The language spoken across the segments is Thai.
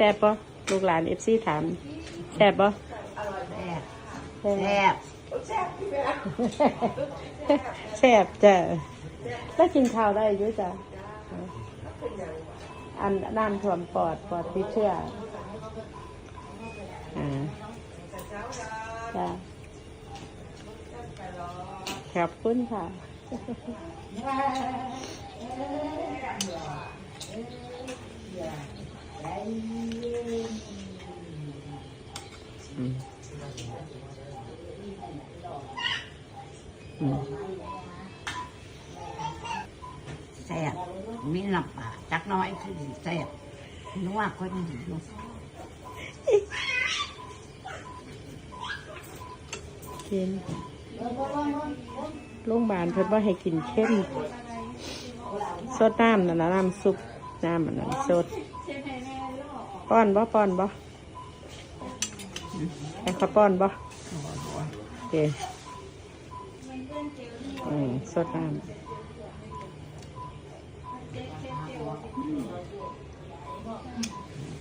แซ่บปะลูกหลานเอฟซีถามแซ่บปะแซ่บแซ่บแซ่บจ้ะแล้วกินข้าวได้อยุ่จ้ะอันน้ำท่วมปอดปอดติดเชื้ออ่าจ้ะขอบคุณค่ะอืมอืม แซ่บมีน้ำปลาจักน้อยคือแซ่บนัวคนดีอยู่กินโรงพยาบาลเพิ่นว่าให้กินเข้มสดน้ำนั่นนะน้ำซุปน้ำมันนั้นสด ป้อนบ่ป้อนบ่ให้เขาป้อนบ่โอเคอืมสดน้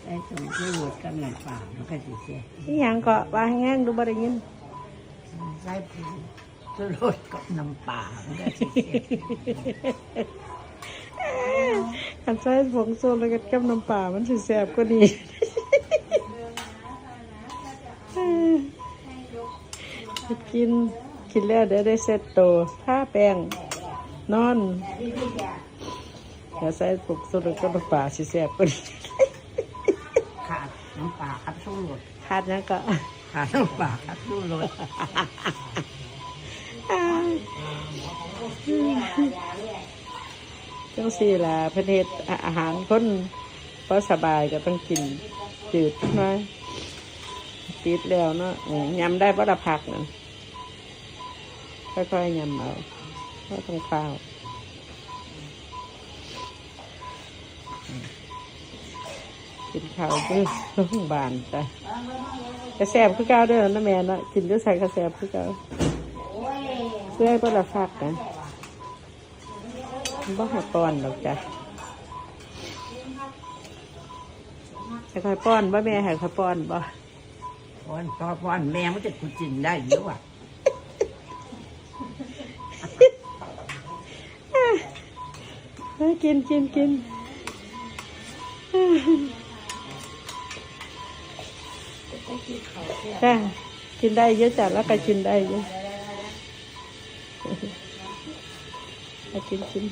ใส่สมชูรสกับน้ำปลามันก็สิแซ่บำนี่ยังก็ว่าแห้งดูบ่ได้ยินใส่ผงชูรสกับน้ำปลามันก็สิแซ่บ อันใส่ผงโซแล้วก็กับน้ำปลามันสิแซ่บกว่านี้กินกินแล้วเดี๋ยวได้เซ็ตโตวผ้าแป้งนอนเดี๋ยวใส่ผงโซแล้วก็น้ำปลาสิแซ่บกว่านี้ขาดน้ำปลาครับชูรสขาดนะก็ขาดน้ำปลาครับชูรส จังสี่ล่ะประเทศอาหารคนพอสบายก็ต้องกินจืดหน้อยติดแล้วเนาะยำได้เพราะผักนั่นค่อยๆยำเอาเพราะต้องข้าวกินข้าวด้วยโรงบาลจ้ะกระแสบคือเก้าเด้อนะแม่นะกินด้วยใส่กระแสบคือเก้าเพื่อเพราะละผักนะ บ่ให้ป้อนหรอกจ้ะให้ค่อยป้อนบ่แม่ให้ค่อยป้อนบ่ป้อนพอป้อนแม่มันจะกูจินได้อยู่อะเอ้ยกินกินกินจ้ะกินได้เยอะจ้ะแล้วก็กินได้เยอะให้กินกิน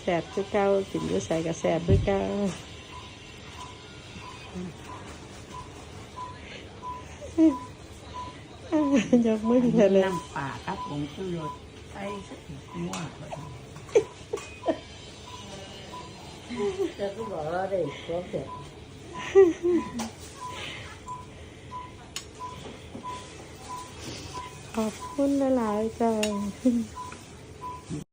แสบคือเก้ากินด้วยใส่กับแสบด้วยเก้ายกมือเถอะเลยน้ำปลาครับผงชูรสใส่สักนัวก่ อนจะก็บอกว่าได้ครบเสร็จขอบคุณหลายๆจ้า